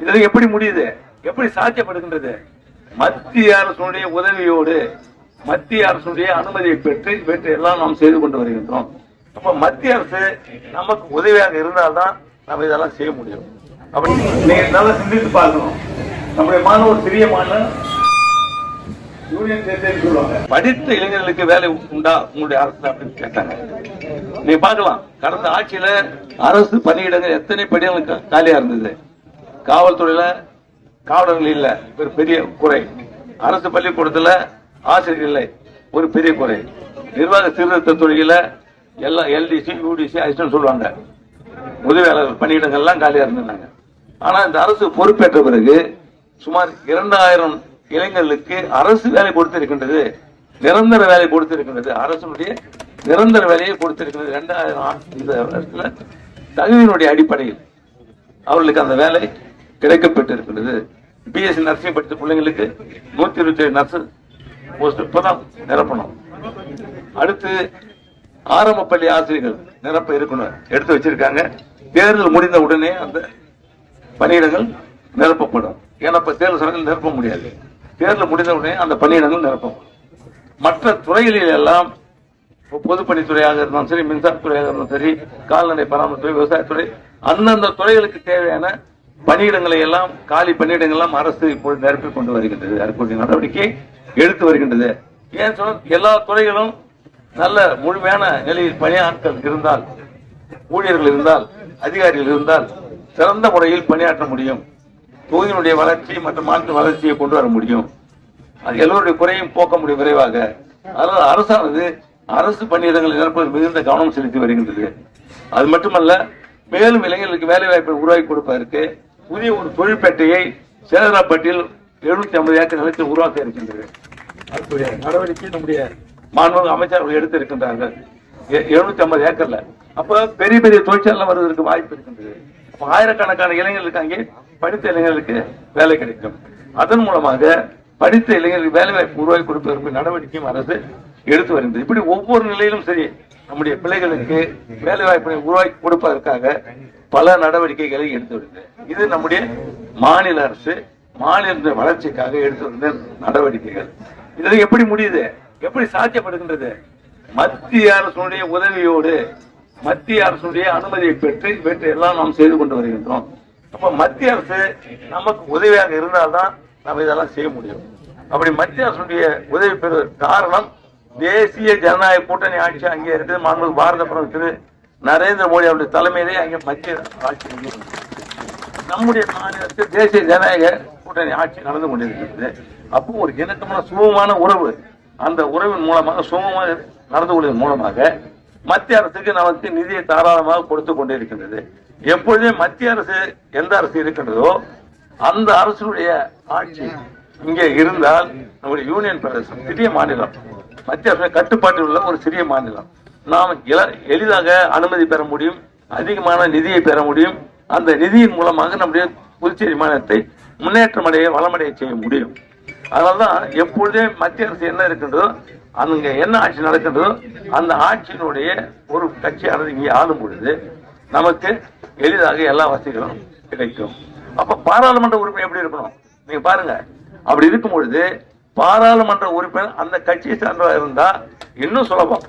இதெல்லாம் எப்படி முடியுது? எப்படி சாத்தியப்படுகின்றது? மத்திய அரசுடைய உதவியோடு மத்திய அரசுடைய அனுமதியை பெற்று இவற்றை எல்லாம் நாம் செய்து கொண்டு வருகின்றோம். அப்ப மத்திய அரசு நமக்கு உதவியாக இருந்தால்தான் நம்ம இதெல்லாம் செய்ய முடியும். அப்படி நீங்க நல்லா சிந்தித்து பார்க்கணும். நம்முடைய மாணவர் சிறிய மாநிலம் யூனியன் டெரிட்டரி சொல்லுவாங்க. படித்த இளைஞர்களுக்கு வேலை உண்டா உங்களுடைய அரசு அப்படின்னு கேட்டாங்க. நீங்க பார்க்கலாம். கடந்த ஆட்சியில அரசு பணியிடங்கள் எத்தனை பணியிடங்கள் காலியா இருந்தது? காவல்துறையில காவலர்கள் இல்லை. ஒரு பெரிய குறை. அரசு பள்ளிக்கூடத்துல ஆசிரியர் இல்லை. ஒரு பெரிய குறை. நிர்வாக சீர்திருத்த துறையில எல்லா எல்டிசி யூடிசி அசிஸ்டன்ட் சொல்லுவாங்க. உதவியாளர் பணியிடங்கள் எல்லாம் காலியா இருந்தாங்க ஆனா இந்த அரசு பொறுப்பேற்ற பிறகு சுமார் இரண்டாயிரம் இளைஞர்களுக்கு அரசு வேலை கொடுத்திருக்கின்றது. நிரந்தர வேலை கொடுத்திருக்கின்றது. அரசுடைய நிரந்தர வேலையை கொடுத்திருக்கிறது இரண்டாயிரம் இந்த வருஷத்துல தகுதியினுடைய அடிப்படையில். அவர்களுக்கு அந்த வேலை கிடைக்கப்பட்டிருக்கிறது. பிஎஸ்சி நர்சிங் படித்த பிள்ளைங்களுக்கு நூத்தி இருபத்தி ஏழு நர்ஸ் போஸ்ட் இப்பதான் நிரப்பணும். அடுத்து ஆரம்ப பள்ளி ஆசிரியர்கள் நிரப்ப இருக்கணும். எடுத்து வச்சிருக்காங்க. தேர்தல் முடிந்த உடனே அந்த பணியிடங்கள் நிரப்பப்படும். ஏன்னா இப்போ தேர்தல் சமயத்தில் நிரப்ப முடியாது. தேர்தல் முடிந்த உடனே அந்த பணியிடங்கள் நிரப்பப்படும் மற்ற துறைகளில் எல்லாம் பொதுப்பணித்துறையாக இருந்தாலும் சரி மின்சாரத்துறையாக இருந்தாலும் சரி கால்நடை பராமரித்துறை விவசாயத்துறை அந்தந்த துறைகளுக்கு தேவையான பணியிடங்களை எல்லாம் காலி பணியிடங்கள் எல்லாம் அரசு இப்பொழுது நிரப்பிக் கொண்டு வருகின்றது. அதற்குரிய நடவடிக்கை எடுத்து வருகின்றது. ஏன் சொன்ன எல்லா துறைகளும் நல்ல முழுமையான நிலையில் பணியாட்கள் இருந்தால் ஊழியர்கள் இருந்தால் அதிகாரிகள் இருந்தால் சிறந்த முறையில் பணியாற்ற முடியும். தொகுதியினுடைய வளர்ச்சி மற்றும் மாநில வளர்ச்சியை கொண்டு வர முடியும். அது எல்லோருடைய குறையும் போக்க முடியும் விரைவாக அதனால் அரசானது அரசு பணியிடங்களை நிரப்புவதில் மிகுந்த கவனம் செலுத்தி வருகின்றது. அது மட்டுமல்ல மேலும் இளைஞர்களுக்கு வேலை வாய்ப்பை உருவாக்கி கொடுப்பதற்கு புதிய ஒரு தொழிற்பேட்டையை சேதராப்பட்டில் எழுநூத்தி ஐம்பது ஏக்கர் நிலத்தில் உருவாக்க இருக்கின்றது. அதுக்குரிய நடவடிக்கை நம்முடைய மாண்புமிகு அமைச்சர்கள் எடுத்திருக்கின்றார்கள் எழுநூத்தி ஐம்பது ஏக்கர்ல. அப்ப பெரிய பெரிய தொழிற்சாலை வருவதற்கு வாய்ப்பு இருக்கின்றது. ஆயிரக்கணக்கான இளைஞர்களுக்கு அங்கே படித்த இளைஞர்களுக்கு வேலை கிடைக்கும். அதன் மூலமாக படித்த இளைஞர்களுக்கு வேலை வாய்ப்பு உருவாக்கி கொடுப்பதற்கு நடவடிக்கையும் அரசு எடுத்து வருகின்றது. இப்படி ஒவ்வொரு நிலையிலும் சரி நம்முடைய பிள்ளைகளுக்கு வேலை வாய்ப்பினை உருவாக்கி கொடுப்பதற்காக பல நடவடிக்கைகளை எடுத்து வருகிறது இது நம்முடைய மாநில அரசு மாநில வளர்ச்சிக்காக எடுத்து வந்த நடவடிக்கைகள். இது எப்படி முடியுது? எப்படி சாத்தியப்படுகின்றது? மத்திய அரசுடைய உதவியோடு மத்திய அரசுடைய அனுமதியை பெற்று இவற்றை எல்லாம் நாம் செய்து கொண்டு வருகின்றோம். அப்ப மத்திய அரசு நமக்கு உதவியாக இருந்தால்தான் நம்ம இதெல்லாம் செய்ய முடியும். அப்படி மத்திய அரசுடைய உதவி பெறுவதற்கு காரணம் தேசிய ஜனநாயக கூட்டணி ஆட்சி அங்கே இருக்குது. மாண்பு பாரத பிரதமர் நரேந்திர மோடி அவருடைய தலைமையிலே அங்கே மத்திய ஆட்சி நம்முடைய மாநிலத்தில் தேசிய ஜனநாயக கூட்டணி ஆட்சி நடந்து கொண்டிருக்கிறது. அப்போ ஒரு இணக்கமான சுமமான உறவு அந்த உறவின் மூலமாக சுமமாக நடந்து கொள்வதன் மூலமாக மத்திய அரசுக்கு நமக்கு நிதியை தாராளமாக கொடுத்து கொண்டிருக்கின்றது. எப்பொழுதே மத்திய அரசு எந்த அரசு இருக்கின்றதோ அந்த அரசுடைய ஆட்சி இங்கே இருந்தால் நம்முடைய யூனியன் பிரதேசம் சிறிய மாநிலம் மத்திய அரசு கட்டுப்பாட்டில் உள்ள ஒரு சிறிய மாநிலம். நாம் எளிதாக அனுமதி பெற முடியும் அதிகமான நிதியை பெற முடியும். அந்த நிதியின் மூலமாக நம்முடைய புதுச்சேரி மாநிலத்தை முன்னேற்றம் அடைய வளமடைய செய்ய முடியும். அதனால்தான் எப்பொழுதே மத்திய அரசு என்ன இருக்கின்றதோ அங்க என்ன ஆட்சி நடக்கின்றதோ அந்த ஆட்சியினுடைய ஒரு கட்சியானது இங்கே ஆளும் பொழுது நமக்கு எளிதாக எல்லா வசதிகளும் கிடைக்கும். அப்ப பாராளுமன்ற உறுப்பினர் எப்படி இருக்கணும்? நீங்க பாருங்க. அப்படி இருக்கும் பொழுது பாராளுமன்ற உறுப்பினர் அந்த கட்சியை சார்ந்தவராக இருந்தா இன்னும் சுலபம்.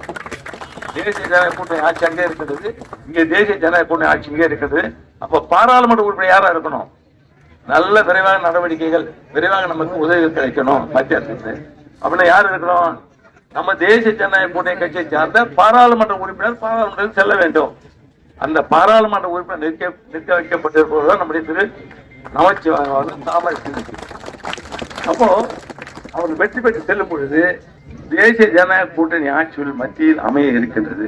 தேசிய ஜனநாயக கூட்டணி ஆட்சி அங்கே இருக்கிறது இங்கே தேசிய ஜனநாயக கூட்டணி ஆட்சி இங்கே இருக்கிறது அப்ப பாராளுமன்ற உறுப்பினர் யாரா இருக்கணும்? நல்ல விரைவாக நடவடிக்கைகள் விரைவாக நமக்கு உதவிகள் கிடைக்கணும் மத்திய அரசு அப்படின்னா யார் இருக்கணும்? நம்ம தேசிய ஜனநாயக கூட்டணி கட்சியை சார்ந்த பாராளுமன்ற உறுப்பினர் பாராளுமன்றத்தில் செல்ல வேண்டும். அந்த பாராளுமன்ற உறுப்பினர் நிற்க நிற்க வைக்கப்பட்டிருப்பதுதான் நம்முடைய திரு நமச்சிவாயம் தாமரை அப்போ அவர் வெற்றி பெற்று செல்லும் பொழுது தேசிய ஜனநாயக கூட்டணி ஆட்சியில் மத்தியில் அமைய இருக்கின்றது.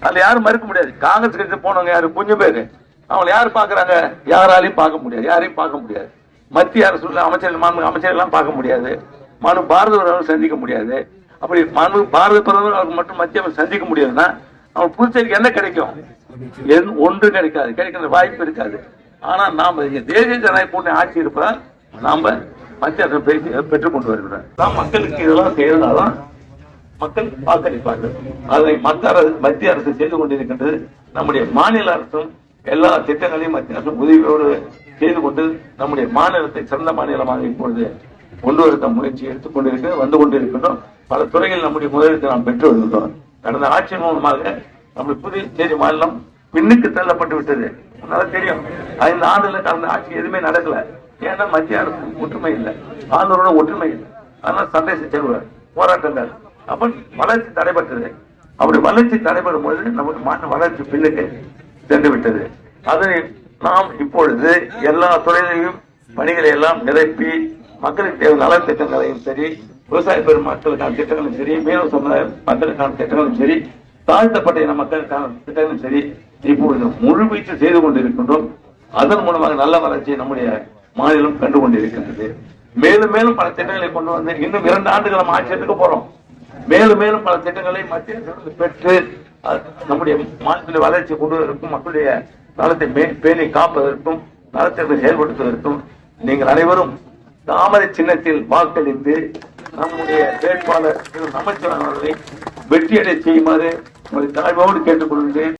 அதுல யாரும் மறுக்க முடியாது. காங்கிரஸ் கட்சி போனவங்க யாரு? கொஞ்சம் பேரு. அவங்களை யாரு பாக்குறாங்க யாராலையும் பார்க்க முடியாது. யாரையும் பார்க்க முடியாது. மத்திய அரசு உள்ள அமைச்சர் மாண்பு அமைச்சர் எல்லாம் பார்க்க முடியாது. மனு பாரத பிரதமர் சந்திக்க முடியாது. அப்படி மனு பாரத பிரதமர் அவருக்கு மட்டும் மத்திய அமைச்சர் சந்திக்க முடியாதுன்னா அவங்க புதுச்சேரிக்கு என்ன கிடைக்கும்? என் ஒன்று கிடைக்காது. கிடைக்கிற வாய்ப்பு இருக்காது. ஆனா நாம தேசிய ஜனநாயக கூட்டணி ஆட்சி இருப்பதால் நாம மத்திய அரசு பேசி பெற்றுக் கொண்டு தான் மக்களுக்கு இதெல்லாம் செய்யறதாதான் மக்கள் வாக்களிப்பார்கள். அதை மத்திய அரசு மத்திய அரசு செய்து கொண்டிருக்கின்றது. நம்முடைய மாநில அரசும் எல்லா திட்டங்களையும் மத்திய அரசு உதவியோடு செய்து கொண்டு நம்முடைய மாநிலத்தை சிறந்த மாநிலமாக இப்பொழுது கொண்டு வருத்த முயற்சி எடுத்துக் கொண்டிருக்க வந்து கொண்டிருக்கின்றோம். பல துறைகளில் நம்முடைய முதலீட்டை நாம் பெற்று வருகின்றோம். கடந்த ஆட்சி மூலமாக நம்முடைய புதுச்சேரி மாநிலம் பின்னுக்கு தள்ளப்பட்டு விட்டது. அதனால தெரியும் ஐந்து ஆண்டுல கடந்த ஆட்சி எதுவுமே நடக்கல. ஏன்னா மத்திய அரசு ஒற்றுமை இல்லை. ஆளுநரோட ஒற்றுமை இல்லை. அதனால சண்டை செஞ்சவர் போராட்டங்கள் அப்ப வளர்ச்சி தடைபட்டது. அப்படி வளர்ச்சி தடைபடும் பொழுது நமக்கு மாநில வளர்ச்சி பிள்ளைக்கு சென்று விட்டது. அதனை நாம் இப்பொழுது எல்லா துறையிலையும் பணிகளை எல்லாம் நிரப்பி மக்களுக்கு தேவை நலத்திட்டங்களையும் சரி விவசாய பெரும் மக்களுக்கான திட்டங்களும் சரி மீனவ சமுதாய மக்களுக்கான திட்டங்களும் சரி தாழ்த்தப்பட்ட இன மக்களுக்கான திட்டங்களும் சரி இப்பொழுது முழுவீச்சு செய்து கொண்டிருக்கின்றோம். அதன் மூலமாக நல்ல வளர்ச்சியை நம்முடைய மாநிலம் கண்டு கொண்டிருக்கின்றது மேலும் மேலும் பல திட்டங்களை கொண்டு வந்து இன்னும் இரண்டு ஆண்டுகள் நம்ம ஆட்சி எடுக்க போறோம். மேலும் மேலும் பல திட்டங்களை மத்திய அரசு பெற்று நம்முடைய மாநிலத்தில் வளர்ச்சி கொண்டு வருவதற்கும் மக்களுடைய நலத்தை மே- பேணி காப்பதற்கும் நலத்திற்கு செயல்படுத்துவதற்கும் நீங்கள் அனைவரும் தாமரை சின்னத்தில் வாக்களித்து நம்முடைய வேட்பாளர் திரு அவர்களை வெற்றியடை செய்யுமாறு உங்களை தாழ்வோடு கேட்டுக்கொள்கிறேன்